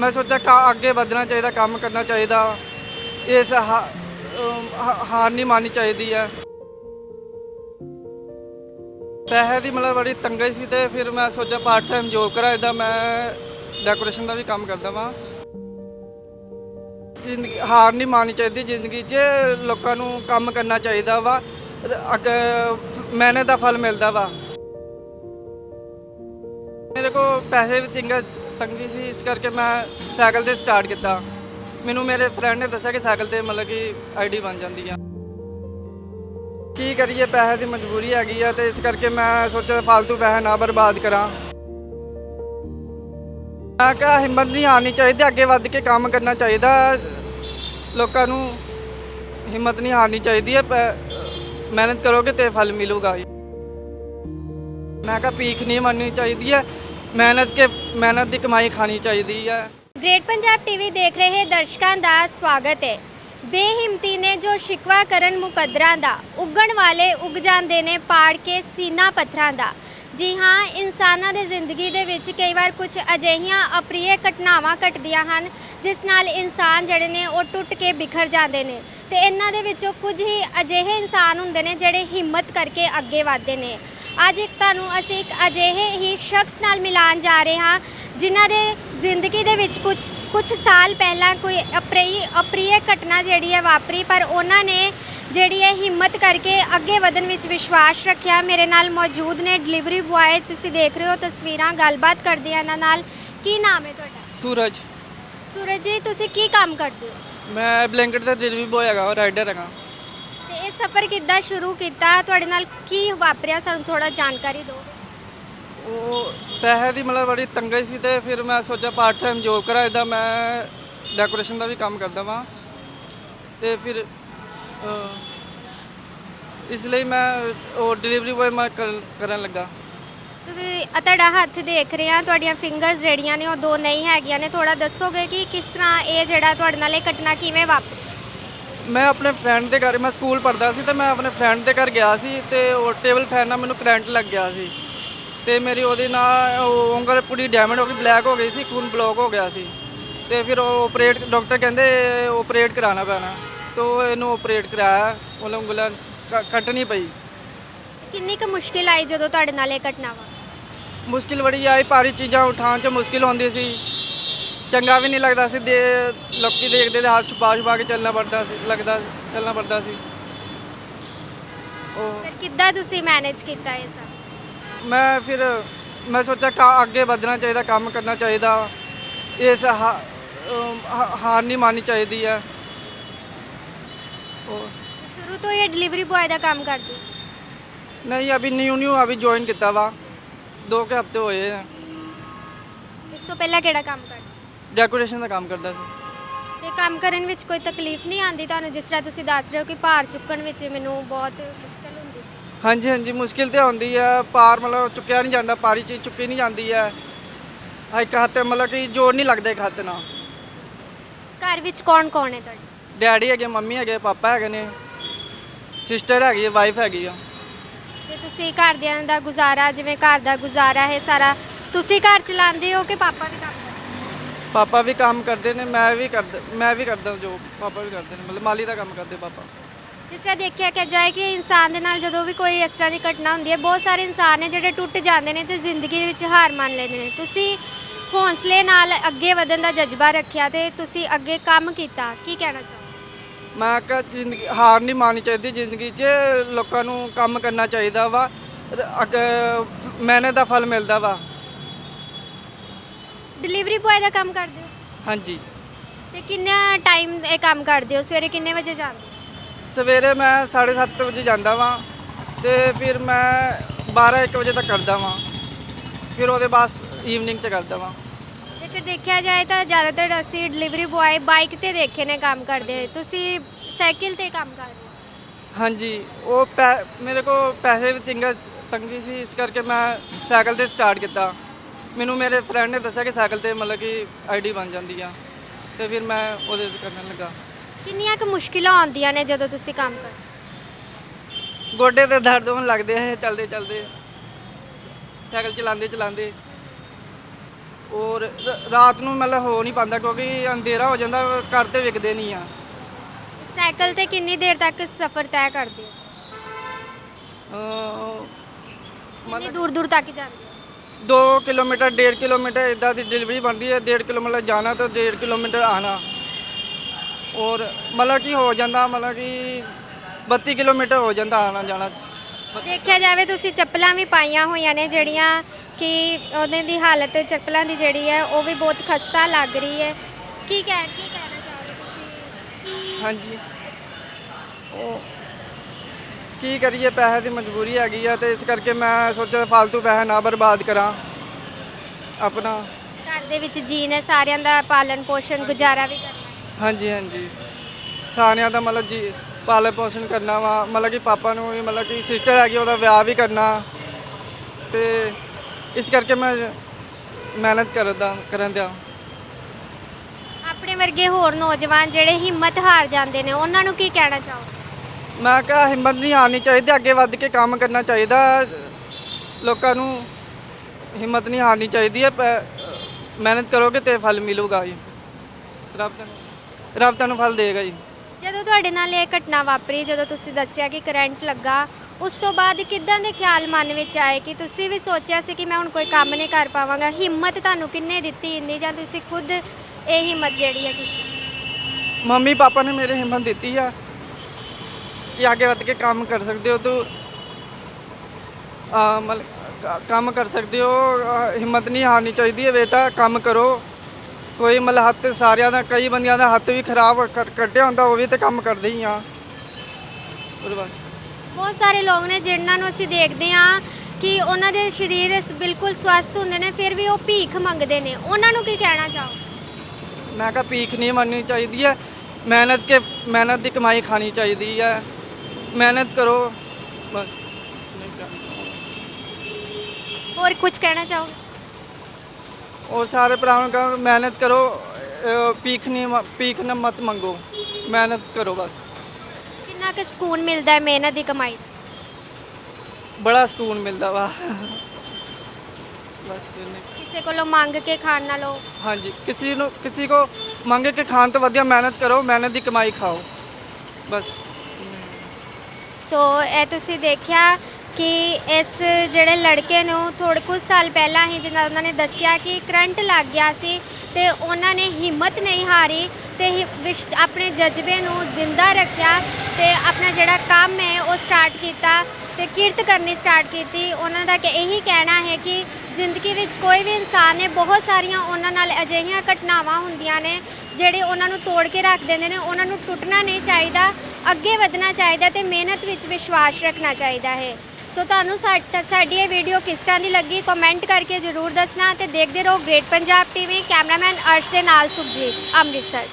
ਮੈਂ ਸੋਚਿਆ ਕਾ ਅੱਗੇ ਵਧਣਾ ਚਾਹੀਦਾ, ਕੰਮ ਕਰਨਾ ਚਾਹੀਦਾ। ਇਸ ਹਾਰ ਨਹੀਂ ਮਾਨਣੀ ਚਾਹੀਦੀ ਹੈ। ਪੈਸੇ ਦੀ ਮਤਲਬ ਬੜੀ ਤੰਗੀ ਸੀ ਤੇ ਫਿਰ ਮੈਂ ਸੋਚਿਆ ਪਾਰਟ ਟਾਈਮ ਜੋਬ ਕਰਾਂ ਇਹਦਾ ਮੈਂ ਡੈਕੋਰੇਸ਼ਨ ਦਾ ਵੀ ਕੰਮ ਕਰਦਾ ਵਾਂ। ਜ਼ਿੰਦਗੀ, ਹਾਰ ਨਹੀਂ ਮਾਨਣੀ ਚਾਹੀਦੀ ਜ਼ਿੰਦਗੀ 'ਚ, ਲੋਕਾਂ ਨੂੰ ਕੰਮ ਕਰਨਾ ਚਾਹੀਦਾ ਵਾ। ਅੱਗੇ ਮਿਹਨਤ ਦਾ ਫਲ ਮਿਲਦਾ ਵਾ। ਮੇਰੇ ਕੋਲ ਪੈਸੇ ਵੀ ਤਿੰਗਾ ਤੰਗੀ ਸੀ, ਇਸ ਕਰਕੇ ਮੈਂ ਸਾਈਕਲ ਤੇ ਸਟਾਰਟ ਕੀਤਾ। ਮੈਨੂੰ ਮੇਰੇ ਫਰੈਂਡ ਨੇ ਦੱਸਿਆ ਕਿ ਸਾਈਕਲ ਤੇ ਮਤਲਬ ਕਿ ਆਈਡੀ ਬਣ ਜਾਂਦੀ ਆ। ਕੀ ਕਰੀਏ, ਪੈਸੇ ਦੀ ਮਜਬੂਰੀ ਹੈਗੀ ਆ ਤੇ ਇਸ ਕਰਕੇ ਮੈਂ ਸੋਚਿਆ ਫालतू ਪੈਸੇ ਨਾ ਬਰਬਾਦ ਕਰਾਂ। ਮੈਂ ਕਿਹਾ ਹਿੰਮਤ ਨਹੀਂ ਹਾਰਨੀ ਚਾਹੀਦੀ, ਅੱਗੇ ਵੱਧ ਕੇ ਕੰਮ ਕਰਨਾ ਚਾਹੀਦਾ। ਲੋਕਾਂ ਨੂੰ ਹਿੰਮਤ ਨਹੀਂ ਹਾਰਨੀ ਚਾਹੀਦੀ ਹੈ ਪੈ- ਮਿਹਨਤ ਕਰੋਗੇ ਤੇ ਫਲ ਮਿਲੂਗਾ। ਮੈਂ ਕਿਹਾ ਭੀਖ ਨਹੀਂ ਮੰਨਣੀ ਚਾਹੀਦੀ ਹੈ ਮਿਹਨਤ ਕੇ, ਮਿਹਨਤ ਦੀ ਕਮਾਈ ਖਾਣੀ ਚਾਹੀਦੀ ਹੈ ਗ੍ਰੇਟ ਪੰਜਾਬ ਟੀਵੀ ਦੇਖ ਰਹੇ ਦਰਸ਼ਕਾਂ ਦਾ ਸਵਾਗਤ ਹੈ। ਬੇਹਿੰਮਤੀ ਨੇ ਜੋ ਸ਼ਿਕਵਾ ਕਰਨ ਮੁਕੱਦਰਾਂ ਦਾ, ਉੱਗਣ ਵਾਲੇ ਉੱਗ ਜਾਂਦੇ ਨੇ ਪਾੜ ਕੇ ਸੀਨਾ ਪੱਥਰਾਂ ਦਾ। ਜੀ ਹਾਂ, ਇਨਸਾਨਾਂ ਦੇ ਜ਼ਿੰਦਗੀ ਦੇ ਵਿੱਚ ਕਈ ਵਾਰ ਕੁਝ ਅਜਿਹੀਆਂ ਅਪ੍ਰਿਯ ਘਟਨਾਵਾਂ ਘਟਦੀਆਂ ਹਨ, ਜਿਸ ਨਾਲ ਇਨਸਾਨ ਜਿਹੜੇ ਨੇ ਉਹ ਟੁੱਟ ਕੇ ਬਿਖਰ ਜਾਂਦੇ ਨੇ। ਤੇ ਇਹਨਾਂ ਦੇ ਵਿੱਚੋਂ ਕੁਝ ਹੀ ਅਜਿਹੇ ਇਨਸਾਨ ਹੁੰਦੇ ਨੇ ਜਿਹੜੇ ਹਿੰਮਤ ਕਰਕੇ ਅੱਗੇ ਵਧਦੇ ਨੇ। ਅੱਜ ਇੱਕ ਤੁਹਾਨੂੰ ਅਸੀਂ ਇੱਕ ਅਜਿਹੇ ਹੀ ਸ਼ਖਸ ਨਾਲ ਮਿਲਾਨ ਜਾ ਰਹੇ ਹਾਂ ਜਿਨ੍ਹਾਂ ਦੇ ਜ਼ਿੰਦਗੀ ਦੇ ਵਿੱਚ ਕੁਝ ਕੁਝ ਸਾਲ ਪਹਿਲਾਂ ਕੋਈ ਅਪ੍ਰਿਯ ਅਪ੍ਰਿਯ ਘਟਨਾ ਜਿਹੜੀ ਹੈ ਵਾਪਰੀ ਪਰ ਉਹਨਾਂ ਨੇ ਜਿਹੜੀ ਹੈ ਹਿੰਮਤ ਕਰਕੇ ਅੱਗੇ ਵਧਣ ਵਿੱਚ ਵਿਸ਼ਵਾਸ ਰੱਖਿਆ। ਮੇਰੇ ਨਾਲ ਮੌਜੂਦ ਨੇ ਡਿਲੀਵਰੀ ਬੁਆਏ ਤੁਸੀਂ ਦੇਖ ਰਹੇ ਹੋ ਤਸਵੀਰਾਂ ਗੱਲਬਾਤ ਕਰਦੇ ਆ ਇਹਨਾਂ ਨਾਲ। ਕੀ ਨਾਮ ਹੈ ਤੁਹਾਡਾ? ਸੂਰਜ। ਸੂਰਜ ਜੀ ਤੁਸੀਂ ਕੀ ਕੰਮ ਕਰਦੇ ਹੋ? ਮੈਂ ਬਲੈਂਕਟ ਦਾ ਡਿਲੀਵਰੀ ਬੋਏ ਹੈਗਾ ਰਾਈਡਰ ਹੈਗਾ। ਤੇ ਇਹ ਸਫ਼ਰ ਕਿੱਦਾਂ ਸ਼ੁਰੂ ਕੀਤਾ? ਤੁਹਾਡੇ ਨਾਲ ਕੀ ਵਾਪਰਿਆ? ਸਾਨੂੰ ਥੋੜਾ ਜਾਣਕਾਰੀ ਦਿਓ। ਉਹ ਪੈਸੇ ਦੀ ਮਤਲਬ ਬੜੀ ਤੰਗੀ ਸੀ ਤੇ ਫਿਰ ਮੈਂ ਸੋਚਿਆ ਪਾਰਟ ਟਾਈਮ ਜੋਬ ਕਰਾਂ ਇਹਦਾ ਮੈਂ ਡੈਕੋਰੇਸ਼ਨ ਦਾ ਵੀ ਕੰਮ ਕਰਦਾ ਵਾਂ। ਤੇ ਫਿਰ ਅਹ, ਇਸ ਲਈ ਮੈਂ ਉਹ ਡਿਲੀਵਰੀ ਬੋਏ ਮੈਂ ਕਰ- ਕਰਨ ਲੱਗਾ। ਤੁਸੀਂ ਆਹ ਤੁਹਾਡਾ ਹੱਥ ਦੇਖ ਰਹੇ ਆ ਤੁਹਾਡੀਆਂ ਫਿੰਗਰਸ ਜਿਹੜੀਆਂ ਨੇ ਉਹ ਦੋ ਨਹੀਂ ਹੈਗੀਆਂ ਨੇ। ਥੋੜਾ ਦੱਸੋਗੇ ਕਿ ਕਿਸ ਤਰ੍ਹਾਂ ਇਹ ਜਿਹੜਾ ਤੁਹਾਡੇ ਨਾਲ ਇਹ ਘਟਨਾ ਕਿਵੇਂ ਵਾਪਰੀ? ਮੈਂ ਆਪਣੇ ਫਰੈਂਡ ਦੇ ਘਰ ਮੈਂ ਸਕੂਲ ਪੜ੍ਹਦਾ ਸੀ ਤੇ ਮੈਂ ਆਪਣੇ ਫਰੈਂਡ ਦੇ ਘਰ ਗਿਆ ਸੀ ਤੇ ਉਹ ਟੇਬਲ ਫੈਨ ਨਾਲ ਮੈਨੂੰ ਕਰੰਟ ਲੱਗ ਗਿਆ ਸੀ। ਤੇ ਮੇਰੀ ਉਹਦੇ ਨਾਲ ਉਹ ਉਂਗਲ ਪੂਰੀ ਡੈਮੇਜ ਹੋ ਗਈ ਬਲੈਕ ਹੋ ਗਈ ਸੀ ਖੂਨ ਬਲੌਕ ਹੋ ਗਿਆ ਸੀ। ਤੇ ਫਿਰ ਉਹ ਆਪਰੇਟ ਡਾਕਟਰ ਕਹਿੰਦੇ ਆਪਰੇਟ ਕਰਾਉਣਾ ਪੈਣਾ। ਤੋ ਇਹਨੂੰ ਆਪਰੇਟ ਕਰਾਇਆ ਉਹ ਉਂਗਲਾਂ ਕ- ਕੱਟ ਨਹੀਂ ਪਈ। ਕਿੰਨੀ ਕੁ ਮੁਸ਼ਕਿਲ ਆਈ ਜਦੋਂ ਤੁਹਾਡੇ ਨਾਲ ਇਹ ਘਟਨਾ ਵਾ? ਮੁਸ਼ਕਿਲ ਬੜੀ ਆਈ ਭਾਰੀ ਚੀਜ਼ਾਂ ਉਠਾਉਣ 'ਚ ਮੁਸ਼ਕਿਲ ਹੁੰਦੀ ਸੀ। ਚੰਗਾ ਵੀ ਨਹੀਂ ਲੱਗਦਾ ਸੀ ਦੇ ਲੋਕੀ ਦੇਖਦੇ ਤੇ ਹੱਥ ਛੁਪਾ ਛੁਪਾ ਕੇ ਚੱਲਣਾ ਪੜਦਾ ਸੀ ਲੱਗਦਾ ਚੱਲਣਾ ਪੜਦਾ ਸੀ। ਉਹ ਫਿਰ ਕਿੱਦਾਂ ਤੁਸੀਂ ਮੈਨੇਜ ਕੀਤਾ ਇਹ ਸਭ? ਮੈਂ ਫਿਰ ਮੈਂ ਸੋਚਿਆ ਕਾ ਅੱਗੇ ਵਧਣਾ ਚਾਹੀਦਾ ਕੰਮ ਕਰਨਾ ਚਾਹੀਦਾ। ਇਸ ਹਾ- ਅਮ ਹਾ- ਹਾਰ ਨਹੀਂ ਮਾਨਣੀ ਚਾਹੀਦੀ ਹੈ। ਉਹ ਸ਼ੁਰੂ ਤੋਂ ਇਹ ਡਿਲੀਵਰੀ ਬੁਆਏ ਦਾ ਕੰਮ ਕਰਦੇ? ਹੋ? ਨਹੀਂ ਅਭੀ ਨਿਊ ਨਿਊ ਅਭੀ ਜੁਆਇਨ ਕੀਤਾ ਵਾ। ਦੋ ਕੁ ਹਫ਼ਤੇ ਹੋਏ ਆ। ਇਸ ਤੋਂ ਪਹਿਲਾਂ ਕਿਹੜਾ ਕੰਮ ਕਰਦੇ ਡੈਕੋਰੇਸ਼ਨ ਦਾ ਕੰਮ ਕਰਦਾ ਸੀ। ਤੇ ਕੰਮ ਕਰਨ ਵਿੱਚ ਕੋਈ ਤਕਲੀਫ ਨਹੀਂ ਆਉਂਦੀ? ਤੁਹਾਨੂੰ ਜਿਸ ਤਰ੍ਹਾਂ ਤੁਸੀਂ ਦੱਸ ਰਹੇ ਹੋ ਕਿ ਭਾਰ ਚੁੱਕਣ ਵਿੱਚ ਮੈਨੂੰ ਬਹੁਤ ਮੁਸ਼ਕਲ ਹੁੰਦੀ ਸੀ। ਹਾਂਜੀ ਹਾਂਜੀ ਮੁਸ਼ਕਿਲ ਤੇ ਆਉਂਦੀ ਆ। ਪਾਰ ਮਤਲਬ ਚੁੱਕਿਆ ਨਹੀਂ ਜਾਂਦਾ ਪਾਰੀ ਚੀਜ਼ ਚੁੱਕੀ ਨਹੀਂ ਜਾਂਦੀ ਹੈ ਇੱਕ ਹੱਥ ਮਤਲਬ ਕਿ ਜੋੜ ਨਹੀਂ ਲੱਗਦਾ ਇੱਕ ਹੱਥ ਨਾਲ। ਘਰ ਵਿੱਚ ਕੌਣ ਕੌਣ ਹੈ ਤੁਹਾਡੇ? ਡੈਡੀ ਹੈਗੇ ਮੰਮੀ ਹੈਗੇ ਪਾਪਾ ਹੈਗੇ ਨੇ। ਸਿਸਟਰ ਹੈਗੀ ਹੈ ਵਾਈਫ ਹੈਗੀ ਆ। ਤੇ ਤੁਸੀਂ ਘਰਦਿਆਂ ਦਾ ਗੁਜ਼ਾਰਾ ਜਿਵੇਂ ਘਰ ਦਾ ਗੁਜ਼ਾਰਾ ਹੈ ਸਾਰਾ ਤੁਸੀਂ ਘਰ ਚਲਾਉਂਦੇ ਹੋ ਕਿ ਪਾਪਾ ਵੀ ਕੰਮ ਪਾਪਾ ਵੀ ਕੰਮ ਕਰਦੇ ਨੇ ਮੈਂ ਵੀ ਕਰਦਾ ਮੈਂ ਵੀ ਕਰਦਾ ਜੋ ਪਾਪਾ ਵੀ ਕਰਦੇ ਨੇ ਮਤਲਬ ਮਾਲੀ ਦਾ ਕੰਮ ਕਰਦੇ ਪਾਪਾ। ਜਿਸ ਤਰ੍ਹਾਂ ਦੇਖਿਆ ਕਿ ਜਾਏ ਕਿ ਇਨਸਾਨ ਦੇ ਨਾਲ ਜਦੋਂ ਵੀ ਕੋਈ ਇਸ ਤਰ੍ਹਾਂ ਦੀ ਘਟਨਾ ਹੁੰਦੀ ਹੈ ਬਹੁਤ ਸਾਰੇ ਇਨਸਾਨ ਨੇ ਜਿਹੜੇ ਟੁੱਟ ਜਾਂਦੇ ਨੇ ਤੇ ਜ਼ਿੰਦਗੀ ਵਿੱਚ ਹਾਰ ਮੰਨ ਲੈਂਦੇ ਨੇ। ਤੁਸੀਂ ਹੌਸਲੇ ਨਾਲ ਅੱਗੇ ਵਧਣ ਦਾ ਜਜ਼ਬਾ ਰੱਖਿਆ ਤੇ ਤੁਸੀਂ ਅੱਗੇ ਕੰਮ ਕੀਤਾ ਕੀ ਕਹਿਣਾ ਚਾਹੋਗੇ? ਮੈਂ ਕਿਹਾ ਜ਼ਿੰਦਗੀ ਹਾਰ ਨਹੀਂ ਮਾਨਣੀ ਚਾਹੀਦੀ ਜ਼ਿੰਦਗੀ 'ਚ ਲੋਕਾਂ ਨੂੰ ਕੰਮ ਕਰਨਾ ਚਾਹੀਦਾ ਵਾ ਅੱਗੇ ਮਿਹਨਤ ਦਾ ਫਲ ਮਿਲਦਾ ਵਾ। ਡਿਲੀਵਰੀ ਬੁਆਏ ਦਾ ਕੰਮ ਕਰਦੇ ਹੋ? ਹਾਂਜੀ। ਤੇ ਕਿੰਨਾ ਟਾਈਮ ਇਹ ਕੰਮ ਕਰਦੇ ਹੋ? ਸਵੇਰੇ ਕਿੰਨੇ ਵਜੇ ਜਾਂਦੇ ਹੋ? ਸਵੇਰੇ ਮੈਂ 7:30 ਵਜੇ ਜਾਂਦਾ ਵਾਂ ਤੇ ਫਿਰ ਮੈਂ 12-1 ਵਜੇ ਤੱਕ ਕਰਦਾ ਵਾਂ। ਫਿਰ ਉਹਦੇ ਬਾਅਦ ਈਵਨਿੰਗ 'ਚ ਕਰਦਾ ਵਾਂ। ਜੇਕਰ ਦੇਖਿਆ ਜਾਏ ਤਾਂ ਜ਼ਿਆਦਾਤਰ ਅਸੀਂ ਡਿਲੀਵਰੀ ਬੁਆਏ ਬਾਈਕ ਤੇ ਦੇਖੇ ਨੇ ਕੰਮ ਕਰਦੇ ਹੋਏ। ਤੁਸੀਂ ਸਾਈਕਲ ਤੇ ਕੰਮ ਕਰ ਰਹੇ ਹੋ? ਹਾਂਜੀ ਉਹ ਪੈ- ਮੇਰੇ ਕੋਲ ਪੈਸੇ ਵੀ ਤਿੰਗਾ ਤੰਗੀ ਸੀ ਇਸ ਕਰਕੇ ਮੈਂ ਸਾਈਕਲ ਤੇ ਸਟਾਰਟ ਕੀਤਾ। ਮੈਨੂੰ ਮੇਰੇ ਫਰੈਂਡ ਨੇ ਦੱਸਿਆ ਕਿ ਸਾਈਕਲ ਤੇ ਮਤਲਬ ਕਿ ਆਈਡੀ ਬਣ ਜਾਂਦੀ ਆ ਤੇ ਫਿਰ ਮੈਂ ਉਹਦੇ 'ਚ ਕਰਨ ਲੱਗਾ। ਕਿੰਨੀਆਂ ਕੁ ਮੁਸ਼ਕਿਲਾਂ ਆਉਂਦੀਆਂ ਨੇ ਜਦੋਂ ਤੁਸੀਂ ਕੰਮ ਕਰਦੇ ਗੋਡੇ ਤੇ ਦਰਦ ਹੋਣ ਲੱਗਦੇ ਆ ਚਲਦੇ ਚਲਦੇ। ਸਾਈਕਲ ਚਲਾਉਂਦੇ ਚਲਾਉਂਦੇ। ਔਰ ਰ- ਰਾਤ ਨੂੰ ਮਤਲਬ ਹੋ ਨਹੀਂ ਪਾਉਂਦਾ ਕਿਉਂਕਿ ਅੰਧੇਰਾ ਹੋ ਜਾਂਦਾ ਘਰ ਤੇ ਵਿਕਦੇ ਨਹੀਂ ਆ। ਸਾਈਕਲ ਤੇ ਕਿੰਨੀ ਦੇਰ ਤੱਕ ਸਫ਼ਰ ਤੈਅ ਕਰਦੇ ਹੋ? ਅਹ ਕਿੰਨੀ ਦੂਰ ਦੂਰ ਤੱਕ ਜਾਂਦੇ ਹੋ? 2 ਕਿਲੋਮੀਟਰ 1.5 ਕਿਲੋਮੀਟਰ ਇਦਾਂ ਦੀ ਡਿਲੀਵਰੀ ਬਣਦੀ ਹੈ। 1.5 ਕਿਲੋਮੀਟਰ ਜਾਣਾ ਤੇ 1.5 ਕਿਲੋਮੀਟਰ ਆਣਾ। ਔਰ ਮਤਲਬ ਕਿ ਹੋ ਜਾਂਦਾ ਮਤਲਬ ਕਿ 32 ਕਿਲੋਮੀਟਰ ਹੋ ਜਾਂਦਾ ਆਣਾ ਜਾਣਾ। ਦੇਖਿਆ ਜਾਵੇ ਤੁਸੀਂ ਚੱਪਲਾਂ ਵੀ ਪਾਈਆਂ ਹੋਈਆਂ ਨੇ ਜਿਹੜੀਆਂ ਕਿ ਉਹਦੇ ਦੀ ਹਾਲਤ ਚੱਪਲਾਂ ਦੀ ਜਿਹੜੀ ਹੈ ਉਹ ਵੀ ਬਹੁਤ ਖਸਤਾ ਲੱਗ ਰਹੀ ਹੈ। ਕੀ ਕਹਿ ਕੀ ਕਹਿਣਾ ਚਾਹੋਗੇ ਤੁਸੀਂ? ਹਾਂਜੀ। ਉਹ ਕੀ ਕਰੀਏ ਪੈਸੇ ਦੀ ਮਜਬੂਰੀ ਹੈਗੀ ਆ ਤੇ ਇਸ ਕਰਕੇ ਮੈਂ ਸੋਚਿਆ ਫालतू ਪੈਸੇ ਨਾ ਬਰਬਾਦ ਕਰਾਂ। ਆਪਣਾ ਘਰ ਦੇ ਵਿੱਚ ਜੀ ਨੇ ਸਾਰਿਆਂ ਦਾ ਪਾਲਣ ਪੋਸ਼ਣ ਗੁਜ਼ਾਰਾ ਵੀ ਕਰਨਾ। ਹਾਂਜੀ ਹਾਂਜੀ। ਸਾਰਿਆਂ ਦਾ ਮਤਲਬ ਜੀ ਪਾਲਣ ਪੋਸ਼ਣ ਕਰਨਾ ਵਾ। ਮਤਲਬ ਕਿ ਪਾਪਾ ਨੂੰ ਵੀ ਮਤਲਬ ਕਿ ਸਿਸਟਰ ਹੈਗੀ ਉਹਦਾ ਵਿਆਹ ਵੀ ਕਰਨਾ। ਤੇ ਇਸ ਕਰਕੇ ਮੈਂ ਮਿਹਨਤ ਕਰਦਾ ਕਰਨ ਦਿਆ। ਆਪਣੇ ਵਰਗੇ ਹੋਰ ਨੌਜਵਾਨ ਜਿਹੜੇ ਹਿੰਮਤ ਹਾਰ ਜਾਂਦੇ ਨੇ ਉਹਨਾਂ ਨੂੰ ਕੀ ਕਹਿਣਾ ਚਾਹੋਗੇ? ਮੈਂ ਕਿਹਾ ਹਿੰਮਤ ਨਹੀਂ ਹਾਰਨੀ ਚਾਹੀਦੀ ਅੱਗੇ ਵੱਧ ਕੇ ਕੰਮ ਕਰਨਾ ਚਾਹੀਦਾ। ਲੋਕਾਂ ਨੂੰ ਹਿੰਮਤ ਨਹੀਂ ਹਾਰਨੀ ਚਾਹੀਦੀ ਹੈ ਪ- ਮਿਹਨਤ ਕਰੋਗੇ ਤੇ ਫਲ ਮਿਲੂਗਾ ਜੀ। ਰੱਬ ਤੁਹਾਨੂੰ ਰੱਬ ਤੁਹਾਨੂੰ ਫਲ ਦੇਗਾ ਜੀ। ਜਦੋਂ ਤੁਹਾਡੇ ਨਾਲ ਇਹ ਘਟਨਾ ਵਾਪਰੀ ਜਦੋਂ ਤੁਸੀਂ ਦੱਸਿਆ ਕਿ ਕਰੰਟ ਲੱਗਾ ਉਸ ਤੋਂ ਬਾਅਦ ਕਿੱਦਾਂ ਦੇ ਖਿਆਲ ਮਨ ਵਿੱਚ ਆਏ ਕਿ ਤੁਸੀਂ ਵੀ ਸੋਚਿਆ ਸੀ ਕਿ ਮੈਂ ਹੁਣ ਕੋਈ ਕੰਮ ਨਹੀਂ ਕਰ ਪਾਵਾਂਗਾ? ਹਿੰਮਤ ਤੁਹਾਨੂੰ ਕਿੰਨੇ ਦਿੱਤੀ ਇੰਨੀ ਜਾਂ ਤੁਸੀਂ ਖੁਦ ਇਹ ਹਿੰਮਤ ਜਿਹੜੀ ਹੈ ਕੀਤੀ ਮੰਮੀ ਪਾਪਾ ਨੇ ਮੇਰੇ ਹਿੰਮਤ ਦਿੱਤੀ ਆ। ਕਿ ਅੱਗੇ ਵੱਧ ਕੇ ਕੰਮ ਕਰ ਸਕਦੇ ਹੋ ਤੂੰ ਆ ਮਤਲਬ ਕ- ਕੰਮ ਕਰ ਸਕਦੇ ਹੋ ਹਿੰਮਤ ਨਹੀਂ ਹਾਰਨੀ ਚਾਹੀਦੀ ਹੈ ਬੇਟਾ ਕੰਮ ਕਰੋ। ਕੋਈ ਮਤਲਬ ਹੱਥ ਸਾਰਿਆਂ ਦਾ ਕਈ ਬੰਦਿਆਂ ਦਾ ਹੱਥ ਵੀ ਖਰਾਬ ਕੱਟਿਆ ਹੁੰਦਾ ਉਹ ਵੀ ਤੇ ਕੰਮ ਕਰਦੇ ਹੀ ਆ। ਬਹੁਤ ਸਾਰੇ ਲੋਕ ਨੇ ਜਿਨ੍ਹਾਂ ਨੂੰ ਅਸੀਂ ਦੇਖਦੇ ਹਾਂ ਕਿ ਉਹਨਾਂ ਦੇ ਸਰੀਰ ਬਿਲਕੁਲ ਸਵਸਥ ਹੁੰਦੇ ਨੇ ਫਿਰ ਵੀ ਉਹ ਭੀਖ ਮੰਗਦੇ ਨੇ। ਉਹਨਾਂ ਨੂੰ ਕੀ ਕਹਿਣਾ ਚਾਹੋ? ਮੈਂ ਕਿਹਾ ਭੀਖ ਨਹੀਂ ਮੰਨਣੀ ਚਾਹੀਦੀ ਹੈ। ਮਿਹਨਤ ਕੇ ਮਿਹਨਤ ਦੀ ਕਮਾਈ ਖਾਣੀ ਚਾਹੀਦੀ ਹੈ। ਮਿਹਨਤ ਕਰੋ ਬਸ ਨਹੀਂ ਕਰਨੀ। ਹੋਰ ਕੁਝ ਕਹਿਣਾ ਚਾਹੋਗੇ और सारे भराओं का मेहनत करो अ, भीख नहीं म- भीख न मत मंगो मेहनत करो बस ਕਿੰਨਾ ਕੁ ਸਕੂਨ ਮਿਲਦਾ ਹੈ ਮਿਹਨਤ ਦੀ ਕਮਾਈ बड़ा सुकून मिलता वा बस इन्ने। ਕਿਸੇ ਕੋਲੋਂ ਮੰਗ ਕੇ ਖਾਣ ਨਾਲੋਂ हाँ जी किसी नु किसी को मंगे के खान तो वधिया मेहनत करो मेहनत की कमाई खाओ बस ਸੋ ਇਹ ਤੁਸੀਂ ਦੇਖਿਆ ਕਿ ਇਸ ਜਿਹੜੇ ਲੜਕੇ ਨੂੰ ਥੋੜ੍ਹੇ ਕੁਝ ਸਾਲ ਪਹਿਲਾਂ ਹੀ ਜਿਨ੍ਹਾਂ ਉਹਨਾਂ ਨੇ ਦੱਸਿਆ ਕਿ ਕਰੰਟ ਲੱਗ ਗਿਆ ਸੀ ਤੇ ਉਹਨਾਂ ਨੇ ਹਿੰਮਤ ਨਹੀਂ ਹਾਰੀ ਤੇ ਹੀ- ਵਿਸ਼- ਆਪਣੇ ਜਜ਼ਬੇ ਨੂੰ ਜ਼ਿੰਦਾ ਰੱਖਿਆ ਤੇ ਆਪਣਾ ਜਿਹੜਾ ਕੰਮ ਹੈ ਉਹ ਸਟਾਰਟ ਕੀਤਾ ਤੇ ਕਿਰਤ ਕਰਨੀ ਸਟਾਰਟ ਕੀਤੀ। ਉਹਨਾਂ ਦਾ ਕਿ ਇਹੀ ਕਹਿਣਾ ਹੈ ਕਿ ਜ਼ਿੰਦਗੀ ਵਿੱਚ ਕੋਈ ਵੀ ਇਨਸਾਨ ਨੇ ਬਹੁਤ ਸਾਰੀਆਂ ਉਹਨਾਂ ਨਾਲ ਅਜਿਹੀਆਂ ਘਟਨਾਵਾਂ ਹੁੰਦੀਆਂ ਨੇ ਜਿਹੜੇ ਉਹਨਾਂ ਨੂੰ ਤੋੜ ਕੇ ਰੱਖ ਦਿੰਦੇ ਨੇ, ਉਹਨਾਂ ਨੂੰ ਟੁੱਟਣਾ ਨਹੀਂ ਚਾਹੀਦਾ ਅੱਗੇ ਵਧਣਾ ਚਾਹੀਦਾ ਤੇ ਮਿਹਨਤ ਵਿੱਚ ਵਿਸ਼ਵਾਸ ਰੱਖਣਾ ਚਾਹੀਦਾ ਹੈ। ਸੋ ਤੁਹਾਨੂੰ ਸਾਡੀ ਇਹ ਵੀਡੀਓ ਕਿਸ ਤਰ੍ਹਾਂ ਦੀ ਲੱਗੀ ਕਮੈਂਟ ਕਰਕੇ ਜ਼ਰੂਰ ਦੱਸਣਾ ਤੇ ਦੇਖਦੇ ਰਹੋ great Punjab TV, cameraman Arsh ਦੇ ਨਾਲ ਸੁਖਜੀਤ, ਅੰਮ੍ਰਿਤਸਰ।